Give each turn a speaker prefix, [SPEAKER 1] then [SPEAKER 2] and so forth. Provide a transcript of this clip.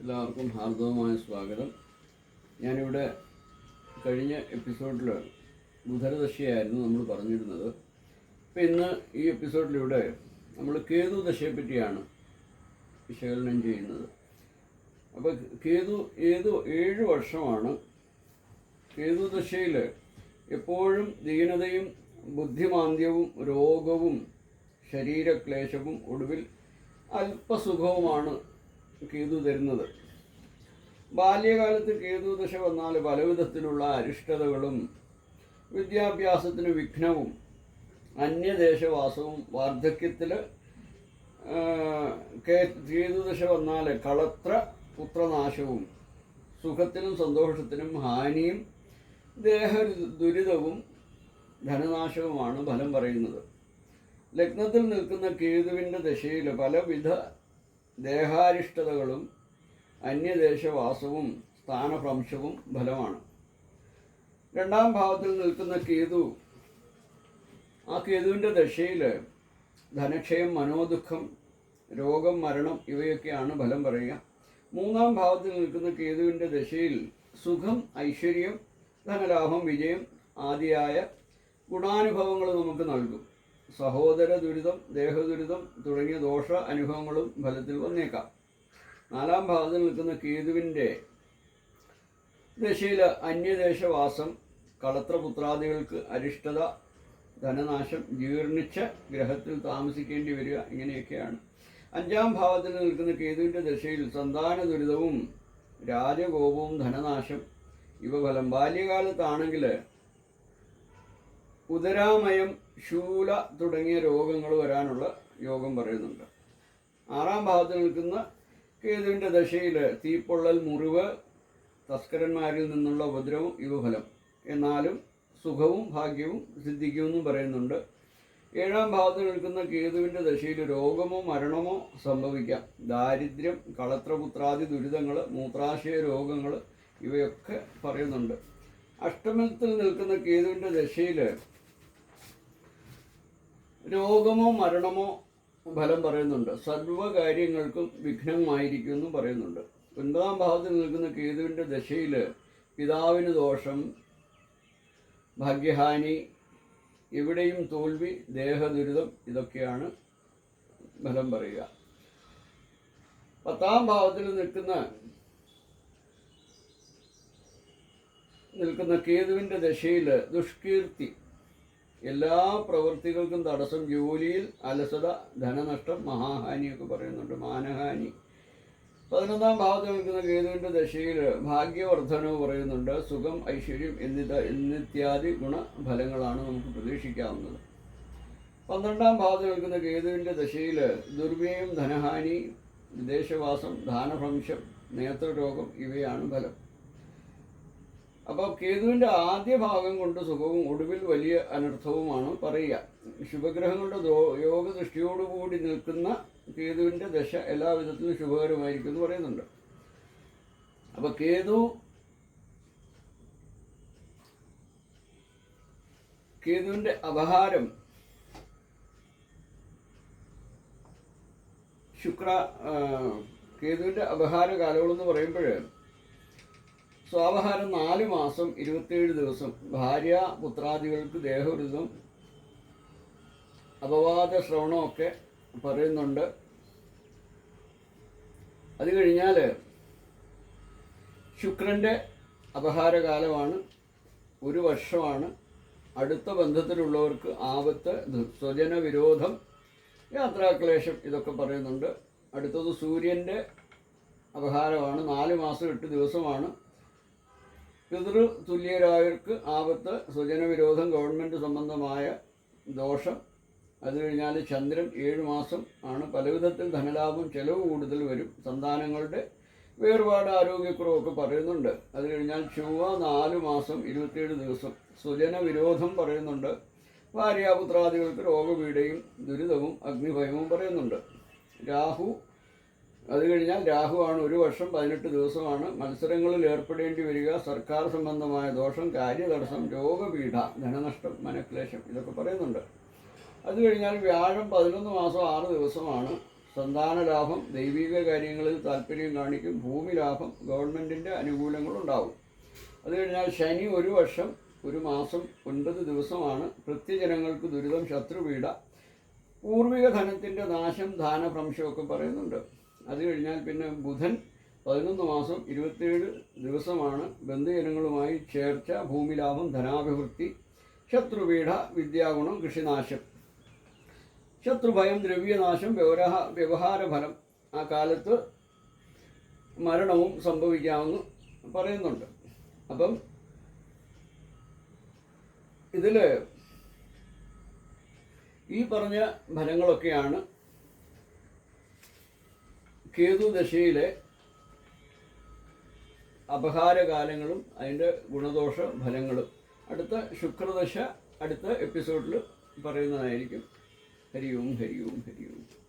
[SPEAKER 1] എല്ലാവർക്കും ഹാർദവമായ സ്വാഗതം. ഞാനിവിടെ കഴിഞ്ഞ എപ്പിസോഡിൽ ബുധരദശയായിരുന്നു നമ്മൾ പറഞ്ഞിരുന്നത്. അപ്പം ഇന്ന് ഈ എപ്പിസോഡിലൂടെ നമ്മൾ കേതു ദശയെ പറ്റിയാണ് വിശകലനം ചെയ്യുന്നത്. അപ്പോൾ കേതു ഏത് ഏഴ് വർഷമാണ്? കേതു ദശയിൽ എപ്പോഴും ദീനതയും ബുദ്ധിമാന്ദ്യവും രോഗവും ശരീരക്ലേശവും ഒടുവിൽ അല്പസുഖവുമാണ് കേതു തരുന്നത്. ബാല്യകാലത്ത് കേതു ദശ വന്നാൽ പലവിധത്തിലുള്ള അരിഷ്ടതകളും വിദ്യാഭ്യാസത്തിന് വിഘ്നവും അന്യദേശവാസവും വാർദ്ധക്യത്തിൽ കേതുദശ വന്നാൽ കളത്ര പുത്രനാശവും സുഖത്തിനും സന്തോഷത്തിനും ഹാനിയും ദേഹ ദുരിതവും ധനനാശവുമാണ് ഫലം പറയുന്നത്. ലഗ്നത്തിൽ നിൽക്കുന്ന കേതുവിന്റെ ദശയിൽ പലവിധ ദേഹാരിഷ്ടതകളും അന്യദേശവാസവും സ്ഥാനഭ്രംശവും ഫലമാണ്. രണ്ടാം ഭാവത്തിൽ നിൽക്കുന്ന കേതു ആ കേതുവിന്റെ ദശയിൽ ധനക്ഷയം മനോദുഃഖം രോഗം മരണം ഇവയൊക്കെയാണ് ഫലം പറയുക. മൂന്നാം ഭാവത്തിൽ നിൽക്കുന്ന കേതുവിന്റെ ദശയിൽ സുഖം ഐശ്വര്യം ധനലാഭം വിജയം ആദിയായ ഗുണാനുഭവങ്ങൾ നമുക്ക് നൽകും. സഹോദര ദുരിതം ദേഹദുരിതം തുടങ്ങിയ ദോഷ അനുഭവങ്ങളും ഫലത്തിൽ വന്നേക്കാം. നാലാം ഭാഗത്തിൽ നിൽക്കുന്ന കേതുവിന്റെ ദശയിൽ അന്യദേശവാസം കളത്രപുത്രാദികൾക്ക് അരിഷ്ടത ധനനാശം ജീർണിച്ച ഗ്രഹത്തിൽ താമസിക്കേണ്ടി വരിക ഇങ്ങനെയൊക്കെയാണ്. അഞ്ചാം ഭാവത്തിൽ നിൽക്കുന്ന കേതുവിന്റെ ദശയിൽ സന്താന ദുരിതവും രാജകോപവും ധനനാശം ഇവ ഫലം ബാല്യകാലത്താണെങ്കിൽ ഉദരാമയം ശൂല തുടങ്ങിയ രോഗങ്ങൾ വരാനുള്ള യോഗം പറയുന്നുണ്ട്. ആറാം ഭാഗത്ത് നിൽക്കുന്ന കേതുവിന്റെ ദശയിൽ തീപ്പൊള്ളൽ മുറിവ് തസ്കരന്മാരിൽ നിന്നുള്ള ഉപദ്രവം യുവഫലം ഫലം എന്നാലും സുഖവും ഭാഗ്യവും സിദ്ധിക്കുമെന്നും പറയുന്നുണ്ട്. ഏഴാം ഭാഗത്ത് നിൽക്കുന്ന കേതുവിന്റെ ദശയിൽ രോഗമോ മരണമോ സംഭവിക്കാം. ദാരിദ്ര്യം കളത്രപുത്രാദി ദുരിതങ്ങൾ മൂത്രാശയ രോഗങ്ങൾ ഇവയൊക്കെ പറയുന്നുണ്ട്. അഷ്ടമത്തിൽ നിൽക്കുന്ന കേതുവിന്റെ ദശയിൽ രോഗമോ മരണമോ ഫലം പറയുന്നുണ്ട്. സർവകാര്യങ്ങൾക്കും വിഘ്നമായിരിക്കുമെന്നും പറയുന്നുണ്ട്. ഒൻപതാം ഭാവത്തിൽ നിൽക്കുന്ന കേതുവിന്റെ ദശയിൽ പിതാവിന് ദോഷം ഭാഗ്യഹാനി എവിടെയും തോൽവി ദേഹദുരിതം ഇതൊക്കെയാണ് ഫലം പറയുക. പത്താം ഭാവത്തിൽ നിൽക്കുന്ന നിൽക്കുന്ന കേതുവിന്റെ ദശയിൽ ദുഷ്കീർത്തി എല്ലാ പ്രവൃത്തികൾക്കും തടസ്സം ജോലിയിൽ അലസത ധനനഷ്ടം മഹാഹാനിയൊക്കെ പറയുന്നുണ്ട് മാനഹാനി. പതിനൊന്നാം ഭാഗത്ത് നിൽക്കുന്ന കേതുവിന്റെ ദശയിൽ ഭാഗ്യവർദ്ധനവ് പറയുന്നുണ്ട് സുഖം ഐശ്വര്യം എന്നിത എന്നിത്യാദി ഗുണഫലങ്ങളാണ് നമുക്ക് പ്രതീക്ഷിക്കാവുന്നത്. പന്ത്രണ്ടാം ഭാഗത്ത് നിൽക്കുന്ന കേതുവിന്റെ ദശയിൽ ദുർവ്യയം ധനഹാനി വിദേശവാസം ദാനഭ്രംശം നേത്രരോഗം ഇവയാണ് ഫലം. അപ്പോൾ കേതുവിന്റെ ആദ്യ ഭാഗം കൊണ്ട് സുഖവും ഒടുവിൽ വലിയ അനർത്ഥവുമാണ് പറയുക. ശുഭഗ്രഹങ്ങളുടെ യോഗ യോഗദൃഷ്ടിയോടുകൂടി നിൽക്കുന്ന കേതുവിന്റെ ദശ എല്ലാ വിധത്തിലും ശുഭകരമായിരിക്കും എന്ന് പറയുന്നുണ്ട്. അപ്പോൾ കേതു കേതുവിന്റെ അപഹാരം ശുക്ര കേതുവിന്റെ അപഹാര കാലങ്ങളെന്ന് പറയുമ്പോൾ സ്വാപഹാരം നാല് മാസം ഇരുപത്തിയേഴ് ദിവസം. ഭാര്യ പുത്രാദികൾക്ക് ദേഹവൃതം അപവാദ ശ്രവണമൊക്കെ പറയുന്നുണ്ട്. അത് കഴിഞ്ഞാൽ ശുക്രന്റെ അപഹാരകാലമാണ് ഒരു വർഷമാണ്. അടുത്ത ബന്ധത്തിലുള്ളവർക്ക് ആപത്ത് സ്വജന വിരോധം യാത്രാക്ലേശം ഇതൊക്കെ പറയുന്നുണ്ട്. അടുത്തത് സൂര്യന്റെ അപഹാരമാണ് നാല് മാസം എട്ട് ദിവസമാണ്. പിതൃ തുല്യരായവർക്ക് ആപത്ത് സ്വജനവിരോധം ഗവൺമെന്റ് സംബന്ധമായ ദോഷം. അത് കഴിഞ്ഞാൽ ചന്ദ്രൻ ഏഴ് മാസം ആണ്. പലവിധത്തിൽ ധനലാഭം ചെലവ് കൂടുതൽ വരും. സന്താനങ്ങളുടെ വേർപാട് ആരോഗ്യക്കുറവൊക്കെ പറയുന്നുണ്ട്. അത് കഴിഞ്ഞാൽ ചൊവ്വ നാല് മാസം ഇരുപത്തിയേഴ് ദിവസം സ്വജന വിരോധം പറയുന്നുണ്ട്. ഭാര്യാപുത്രാദികൾക്ക് രോഗപീഠയും ദുരിതവും അഗ്നിഭയവും പറയുന്നുണ്ട്. രാഹു അത് കഴിഞ്ഞാൽ രാഹുവാണ് ഒരു വർഷം പതിനെട്ട് ദിവസമാണ്. മത്സരങ്ങളിൽ ഏർപ്പെടേണ്ടി വരിക സർക്കാർ സംബന്ധമായ ദോഷം കാര്യതടസ്സം രോഗപീഠ ധനനഷ്ടം മനക്ലേശം ഇതൊക്കെ പറയുന്നുണ്ട്. അത് കഴിഞ്ഞാൽ വ്യാഴം പതിനൊന്ന് മാസം ആറ് ദിവസമാണ്. സന്താന ലാഭം ദൈവിക കാര്യങ്ങളിൽ താല്പര്യം കാണിക്കും ഭൂമി ലാഭം ഗവൺമെന്റിന്റെ അനുകൂലങ്ങളുണ്ടാവും. അത് കഴിഞ്ഞാൽ ശനി ഒരു വർഷം ഒരു മാസം ഒൻപത് ദിവസമാണ്. കൃത്യജനങ്ങൾക്ക് ദുരിതം ശത്രുപീഡ പൂർവിക ധനത്തിന്റെ നാശം ദാനഭ്രംശമൊക്കെ പറയുന്നുണ്ട്. അത് കഴിഞ്ഞാൽ പിന്നെ ബുധൻ പതിനൊന്ന് മാസം ഇരുപത്തിയേഴ് ദിവസമാണ് ബന്ധുജനങ്ങളുമായി ചേർച്ച ഭൂമിലാഭം ധനാഭിവൃദ്ധി ശത്രുപീഠ വിദ്യാഗുണം കൃഷിനാശം. ശത്രുഭയം ദ്രവ്യനാശം വ്യവഹാര വ്യവഹാരഫലം. ആ കാലത്ത് മരണവും സംഭവിക്കാമെന്ന് പറയുന്നുണ്ട്. അപ്പം ഇതിൽ ഈ പറഞ്ഞ ഫലങ്ങളൊക്കെയാണ് കേതു ദശയിലെ അപഹാരകാലങ്ങളും അതിന്റെ ഗുണദോഷ ഫലങ്ങളും അടുത്ത ശുക്രദശ അടുത്ത എപ്പിസോഡിൽ പറയുന്നതായിരിക്കും. ഹരിയും ഹരിയും ഹരിയും.